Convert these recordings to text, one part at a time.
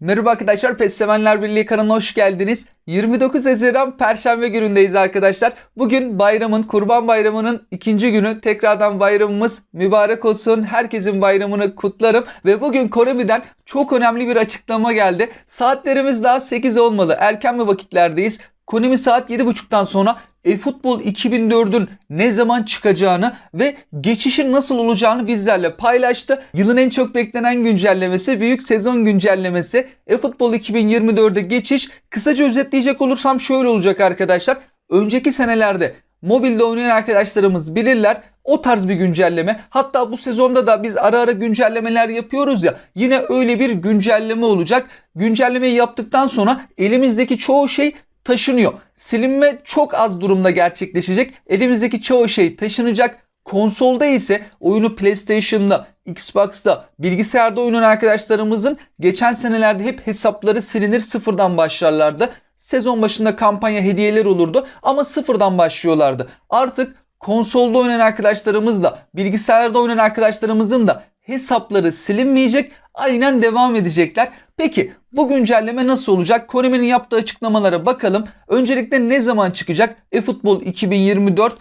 Merhaba arkadaşlar, PES Sevenler Birliği kanalına hoş geldiniz. 29 Haziran Perşembe günündeyiz arkadaşlar. Bugün bayramın, Kurban Bayramı'nın ikinci günü. Tekrardan bayramımız mübarek olsun. Herkesin bayramını kutlarım. Ve bugün Konami'den çok önemli bir açıklama geldi. Saatlerimiz daha 8 olmalı. Erken bir vakitlerdeyiz. Konami saat 7.30'dan sonra eFootball 2004'ün ne zaman çıkacağını ve geçişin nasıl olacağını bizlerle paylaştı. Yılın en çok beklenen güncellemesi, büyük sezon güncellemesi eFootball 2024'e geçiş. Kısaca özetleyecek olursam şöyle olacak arkadaşlar. Önceki senelerde mobilde oynayan arkadaşlarımız bilirler. O tarz bir güncelleme. Hatta bu sezonda da biz ara ara güncellemeler yapıyoruz ya. Yine öyle bir güncelleme olacak. Güncellemeyi yaptıktan sonra elimizdeki çoğu şey taşınıyor. Silinme çok az durumda gerçekleşecek. Elimizdeki çoğu şey taşınacak. Konsolda ise oyunu PlayStation'da, Xbox'ta, bilgisayarda oynayan arkadaşlarımızın geçen senelerde hep hesapları silinir sıfırdan başlarlardı. Sezon başında kampanya hediyeler olurdu ama sıfırdan başlıyorlardı. Artık konsolda oynayan arkadaşlarımız da, bilgisayarda oynayan arkadaşlarımızın da hesapları silinmeyecek, aynen devam edecekler. Peki bu güncelleme nasıl olacak? Konami'nin yaptığı açıklamalara bakalım. Öncelikle ne zaman çıkacak? eFootball 2024.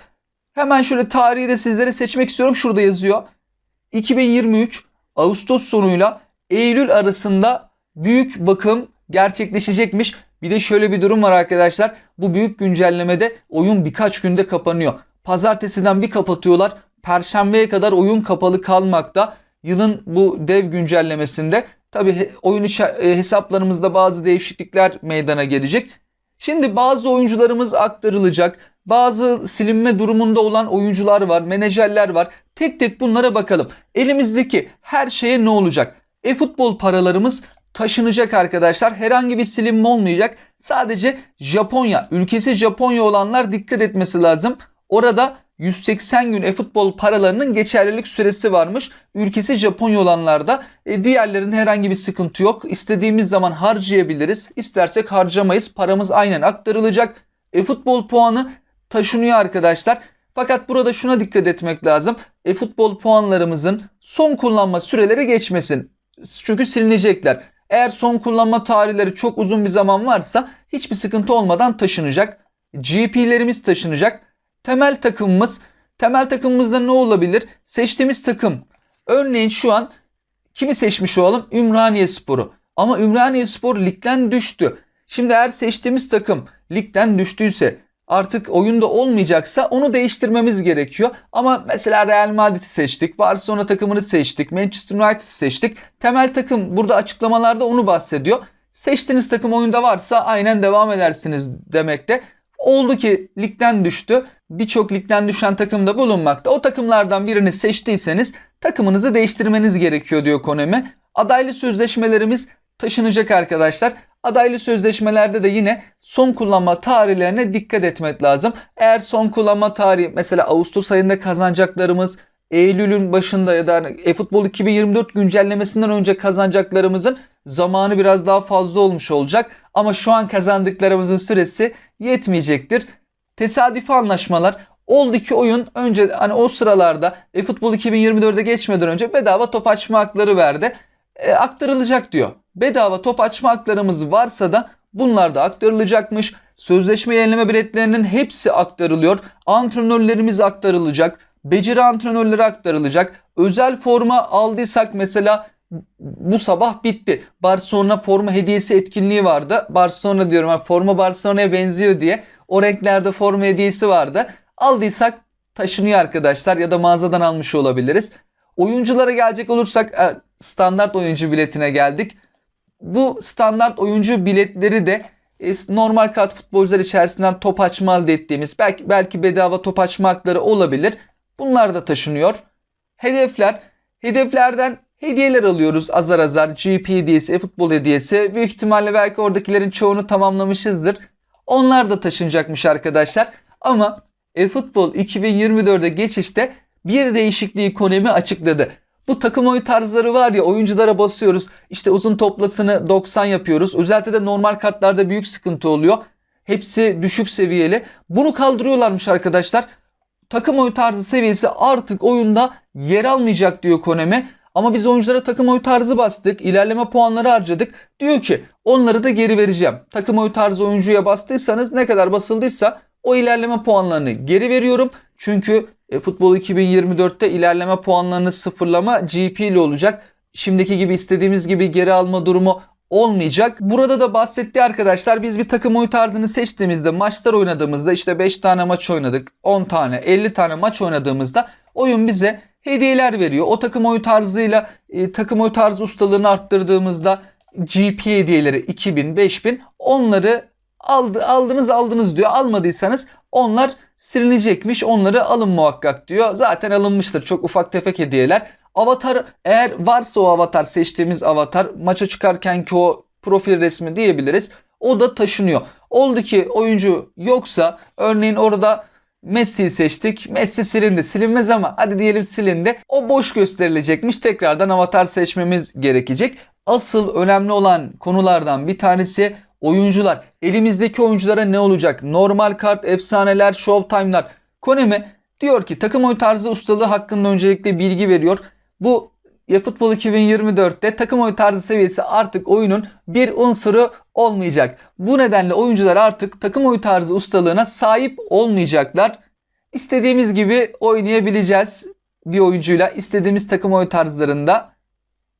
Hemen şöyle tarihi de sizlere seçmek istiyorum. Şurada yazıyor. 2023 Ağustos sonuyla Eylül arasında büyük bakım gerçekleşecekmiş. Bir de şöyle bir durum var arkadaşlar. Bu büyük güncellemede oyun birkaç günde kapanıyor. Pazartesiden bir kapatıyorlar. Perşembeye kadar oyun kapalı kalmakta. Yılın bu dev güncellemesinde tabi oyun içi- hesaplarımızda bazı değişiklikler meydana gelecek. Şimdi bazı oyuncularımız aktarılacak. Bazı silinme durumunda olan oyuncular var, menajerler var. Tek tek bunlara bakalım. Elimizdeki her şeye ne olacak? E-futbol paralarımız taşınacak arkadaşlar. Herhangi bir silinme olmayacak. Sadece Japonya, ülkesi Japonya olanlar dikkat etmesi lazım. Orada 180 gün e-futbol paralarının geçerlilik süresi varmış. Ülkesi Japonya olanlarda. E, diğerlerinde herhangi bir sıkıntı yok. İstediğimiz zaman harcayabiliriz. İstersek harcamayız. Paramız aynen aktarılacak. E-futbol puanı taşınıyor arkadaşlar. Fakat burada şuna dikkat etmek lazım. E-futbol puanlarımızın son kullanma süreleri geçmesin. Çünkü silinecekler. Eğer son kullanma tarihleri çok uzun bir zaman varsa hiçbir sıkıntı olmadan taşınacak. GP'lerimiz taşınacak. Temel takımımız, temel takımımızda ne olabilir? Seçtiğimiz takım. Örneğin şu an kimi seçmiş olalım? Ümraniye Sporu. Ama Ümraniye Spor ligden düştü. Şimdi eğer seçtiğimiz takım ligden düştüyse artık oyunda olmayacaksa onu değiştirmemiz gerekiyor. Ama mesela Real Madrid'i seçtik, Barcelona takımını seçtik, Manchester United'ı seçtik. Temel takım burada açıklamalarda onu bahsediyor. Seçtiğiniz takım oyunda varsa aynen devam edersiniz demekte. Oldu ki ligden düştü. Birçok ligden düşen takım da bulunmakta. O takımlardan birini seçtiyseniz takımınızı değiştirmeniz gerekiyor diyor Konami. Adaylı sözleşmelerimiz taşınacak arkadaşlar. Adaylı sözleşmelerde de yine son kullanma tarihlerine dikkat etmek lazım. Eğer son kullanma tarihi mesela Ağustos ayında kazanacaklarımız Eylül'ün başında ya da hani eFootball 2024 güncellemesinden önce kazanacaklarımızın zamanı biraz daha fazla olmuş olacak. Ama şu an kazandıklarımızın süresi yetmeyecektir. Tesadüfi anlaşmalar oldu ki oyun önce hani o sıralarda eFootball 2024'e geçmeden önce bedava top açma hakları verdi. E, aktarılacak diyor. Bedava top açma haklarımız varsa da bunlar da aktarılacakmış. Sözleşme yenileme biletlerinin hepsi aktarılıyor. Antrenörlerimiz aktarılacak. Beceri antrenörleri aktarılacak. Özel forma aldıysak mesela bu sabah bitti. Barcelona forma hediyesi etkinliği vardı. Barcelona diyorum forma Barcelona'ya benziyor diye. O renklerde forma hediyesi vardı. Aldıysak taşınıyor arkadaşlar ya da mağazadan almış olabiliriz. Oyunculara gelecek olursak e, standart oyuncu biletine geldik. Bu standart oyuncu biletleri de e, normal kart futbolcular içerisinden top açma elde ettiğimiz belki belki bedava top açma hakları olabilir. Bunlar da taşınıyor. Hedefler. Hedeflerden hediyeler alıyoruz azar azar. GP hediyesi, e-futbol hediyesi. Büyük ihtimalle belki oradakilerin çoğunu tamamlamışızdır. Onlar da taşınacakmış arkadaşlar. Ama e-futbol 2024'e geçişte bir değişikliği Konami açıkladı. Bu takım oyun tarzları var ya oyunculara basıyoruz. İşte uzun toplasını 90 yapıyoruz. Özellikle de normal kartlarda büyük sıkıntı oluyor. Hepsi düşük seviyeli. Bunu kaldırıyorlarmış arkadaşlar. Takım oyun tarzı seviyesi artık oyunda yer almayacak diyor Konami. Ama biz oyunculara takım oyu tarzı bastık, ilerleme puanları harcadık. Diyor ki onları da geri vereceğim. Takım oyu tarzı oyuncuya bastıysanız ne kadar basıldıysa o ilerleme puanlarını geri veriyorum. Çünkü e, futbol 2024'te ilerleme puanlarını sıfırlama GP ile olacak. Şimdiki gibi istediğimiz gibi geri alma durumu olmayacak. Burada da bahsettiği arkadaşlar biz bir takım oyu tarzını seçtiğimizde maçlar oynadığımızda işte 5 tane maç oynadık 10 tane 50 tane maç oynadığımızda oyun bize hediyeler veriyor. O takım oyu tarzıyla e, takım oyu tarzı ustalığını arttırdığımızda GP hediyeleri 2000 5000 onları aldı, aldınız aldınız diyor. Almadıysanız onlar silinecekmiş. Onları alın muhakkak diyor. Zaten alınmıştır. Çok ufak tefek hediyeler. Avatar eğer varsa o avatar seçtiğimiz avatar maça çıkarkenki o profil resmi diyebiliriz. O da taşınıyor. Oldu ki oyuncu yoksa örneğin orada Messi'yi seçtik. Messi silindi. Silinmez ama hadi diyelim silindi. O boş gösterilecekmiş. Tekrardan avatar seçmemiz gerekecek. Asıl önemli olan konulardan bir tanesi oyuncular. Elimizdeki oyunculara ne olacak? Normal kart, efsaneler, showtime'lar. Konemi diyor ki takım oyun tarzı ustalığı hakkında öncelikle bilgi veriyor. Bu eFootball 2024'te takım oyun tarzı seviyesi artık oyunun bir unsuru olmayacak. Bu nedenle oyuncular artık takım oyun tarzı ustalığına sahip olmayacaklar. İstediğimiz gibi oynayabileceğiz bir oyuncuyla istediğimiz takım oyun tarzlarında.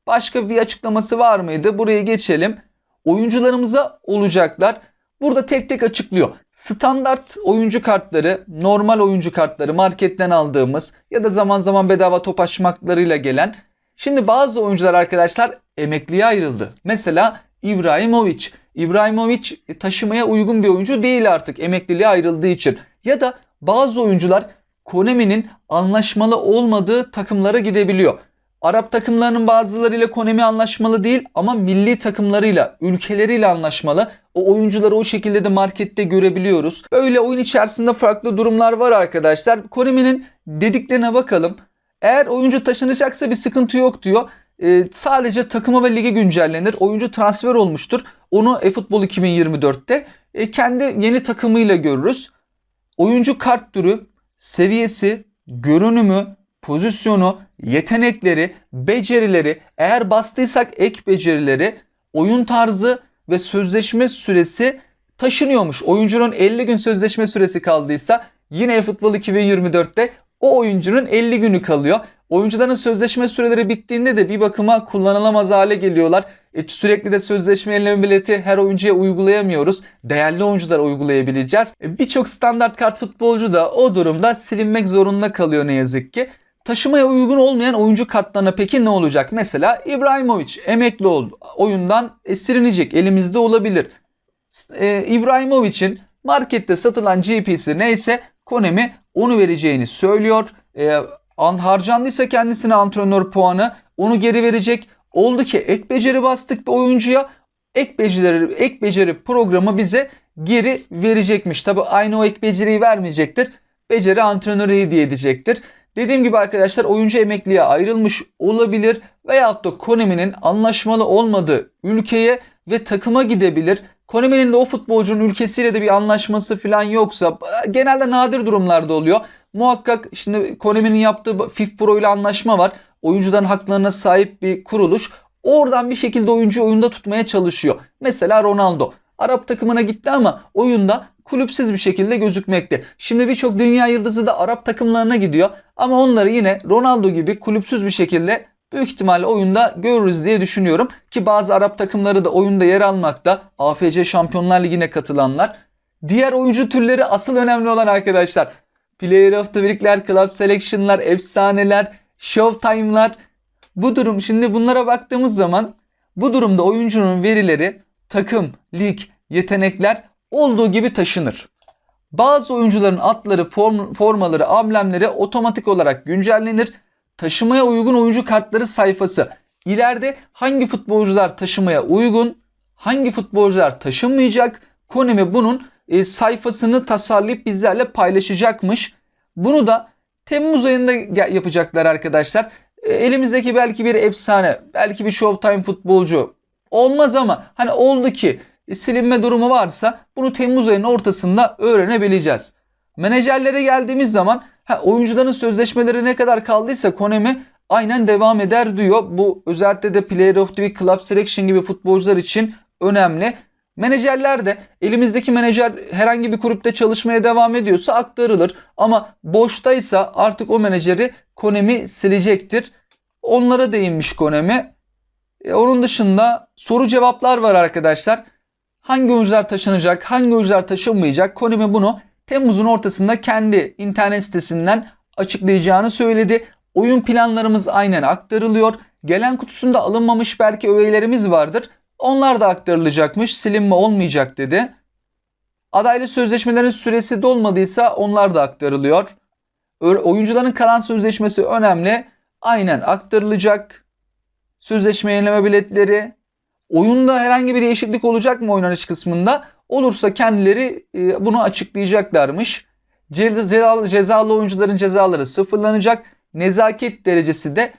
Başka bir açıklaması var mıydı? Buraya geçelim. Oyuncularımıza olacaklar. Burada tek tek açıklıyor. Standart oyuncu kartları, normal oyuncu kartları marketten aldığımız ya da zaman zaman bedava top açmaklarıyla gelen. Şimdi bazı oyuncular arkadaşlar emekliye ayrıldı. Mesela İbrahimovic. İbrahimovic taşımaya uygun bir oyuncu değil artık emekliliğe ayrıldığı için. Ya da bazı oyuncular Konami'nin anlaşmalı olmadığı takımlara gidebiliyor. Arap takımlarının bazılarıyla Konami anlaşmalı değil ama milli takımlarıyla, ülkeleriyle anlaşmalı. O oyuncuları o şekilde de markette görebiliyoruz. Böyle oyun içerisinde farklı durumlar var arkadaşlar. Konami'nin dediklerine bakalım. Eğer oyuncu taşınacaksa bir sıkıntı yok diyor. Ee, sadece takımı ve ligi güncellenir. Oyuncu transfer olmuştur. Onu eFootball 2024'te e, kendi yeni takımıyla görürüz. Oyuncu kart türü, seviyesi, görünümü, pozisyonu, yetenekleri, becerileri, eğer bastıysak ek becerileri, oyun tarzı ve sözleşme süresi taşınıyormuş. Oyuncunun 50 gün sözleşme süresi kaldıysa yine eFootball 2024'te o oyuncunun 50 günü kalıyor. Oyuncuların sözleşme süreleri bittiğinde de bir bakıma kullanılamaz hale geliyorlar. E, sürekli de sözleşme bileti her oyuncuya uygulayamıyoruz. Değerli oyunculara uygulayabileceğiz. E, Birçok standart kart futbolcu da o durumda silinmek zorunda kalıyor ne yazık ki. Taşımaya uygun olmayan oyuncu kartlarına peki ne olacak? Mesela İbrahimovic emekli oldu. Oyundan e, silinecek. Elimizde olabilir. E, İbrahimovic'in markette satılan GP'si neyse Konemi onu vereceğini söylüyor. E, an harcandıysa kendisine antrenör puanı onu geri verecek. Oldu ki ek beceri bastık bir oyuncuya. Ek beceri, ek beceri programı bize geri verecekmiş. Tabi aynı o ek beceriyi vermeyecektir. Beceri antrenörü hediye edecektir. Dediğim gibi arkadaşlar oyuncu emekliye ayrılmış olabilir veyahut da Konami'nin anlaşmalı olmadığı ülkeye ve takıma gidebilir. Konami'nin de o futbolcunun ülkesiyle de bir anlaşması falan yoksa genelde nadir durumlarda oluyor. Muhakkak şimdi Konami'nin yaptığı FIFA Pro ile anlaşma var. Oyuncuların haklarına sahip bir kuruluş. Oradan bir şekilde oyuncuyu oyunda tutmaya çalışıyor. Mesela Ronaldo. Arap takımına gitti ama oyunda kulüpsüz bir şekilde gözükmekte. Şimdi birçok dünya yıldızı da Arap takımlarına gidiyor ama onları yine Ronaldo gibi kulüpsüz bir şekilde büyük ihtimalle oyunda görürüz diye düşünüyorum. Ki bazı Arap takımları da oyunda yer almakta. AFC Şampiyonlar Ligi'ne katılanlar. Diğer oyuncu türleri asıl önemli olan arkadaşlar. Player of the Week'ler, Club Selection'lar, efsaneler, Showtime'lar. Bu durum şimdi bunlara baktığımız zaman bu durumda oyuncunun verileri takım, lig, yetenekler olduğu gibi taşınır. Bazı oyuncuların atları, form, formaları, amblemleri otomatik olarak güncellenir. Taşımaya uygun oyuncu kartları sayfası. İleride hangi futbolcular taşımaya uygun, hangi futbolcular taşınmayacak? Konami bunun e, sayfasını tasarlayıp bizlerle paylaşacakmış. Bunu da Temmuz ayında yapacaklar arkadaşlar. E, elimizdeki belki bir efsane, belki bir Showtime futbolcu olmaz ama hani oldu ki e, silinme durumu varsa bunu Temmuz ayının ortasında öğrenebileceğiz. Menajerlere geldiğimiz zaman ha, oyuncuların sözleşmeleri ne kadar kaldıysa Konami aynen devam eder diyor. Bu özellikle de Player of the Week, Club Selection gibi futbolcular için önemli. Menajerler de elimizdeki menajer herhangi bir kulüpte çalışmaya devam ediyorsa aktarılır. Ama boştaysa artık o menajeri Konemi silecektir. Onlara değinmiş Konemi. E, onun dışında soru cevaplar var arkadaşlar. Hangi oyuncular taşınacak, hangi oyuncular taşınmayacak? Konemi bunu Temmuz'un ortasında kendi internet sitesinden açıklayacağını söyledi. Oyun planlarımız aynen aktarılıyor. Gelen kutusunda alınmamış belki öğelerimiz vardır. Onlar da aktarılacakmış. Silinme olmayacak dedi. Adaylı sözleşmelerin süresi dolmadıysa onlar da aktarılıyor. Oyuncuların kalan sözleşmesi önemli. Aynen aktarılacak. Sözleşme yenileme biletleri. Oyunda herhangi bir değişiklik olacak mı oynanış kısmında? Olursa kendileri e, bunu açıklayacaklarmış. Cezalı oyuncuların cezaları sıfırlanacak. Nezaket derecesi de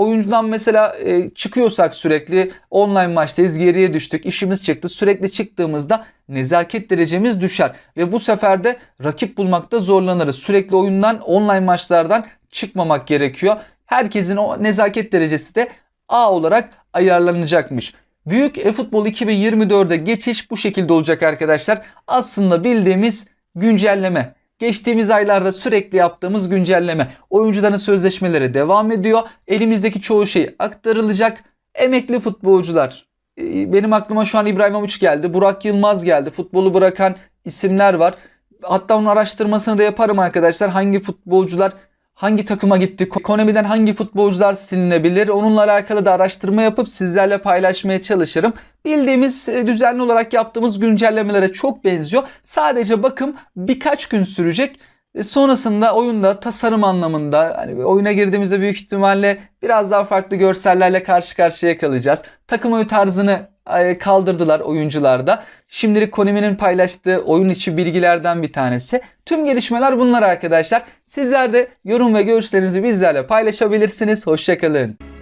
oyuncudan mesela e, çıkıyorsak sürekli online maçtayız geriye düştük işimiz çıktı sürekli çıktığımızda nezaket derecemiz düşer ve bu sefer de rakip bulmakta zorlanırız. Sürekli oyundan online maçlardan çıkmamak gerekiyor. Herkesin o nezaket derecesi de A olarak ayarlanacakmış. Büyük eFootball 2024'e geçiş bu şekilde olacak arkadaşlar. Aslında bildiğimiz güncelleme. Geçtiğimiz aylarda sürekli yaptığımız güncelleme. Oyuncuların sözleşmeleri devam ediyor. Elimizdeki çoğu şey aktarılacak. Emekli futbolcular. Ee, Benim aklıma şu an İbrahimovic geldi. Burak Yılmaz geldi. Futbolu bırakan isimler var. Hatta onun araştırmasını da yaparım arkadaşlar. Hangi futbolcular hangi takıma gitti? Konami'den hangi futbolcular silinebilir? Onunla alakalı da araştırma yapıp sizlerle paylaşmaya çalışırım. Bildiğimiz e, düzenli olarak yaptığımız güncellemelere çok benziyor. Sadece bakım birkaç gün sürecek. E, Sonrasında oyunda tasarım anlamında hani oyuna girdiğimizde büyük ihtimalle biraz daha farklı görsellerle karşı karşıya kalacağız. Takım oyun tarzını e, kaldırdılar oyuncularda. Şimdilik Konami'nin paylaştığı oyun içi bilgilerden bir tanesi. Tüm gelişmeler bunlar arkadaşlar. Sizler de yorum ve görüşlerinizi bizlerle paylaşabilirsiniz. Hoşçakalın.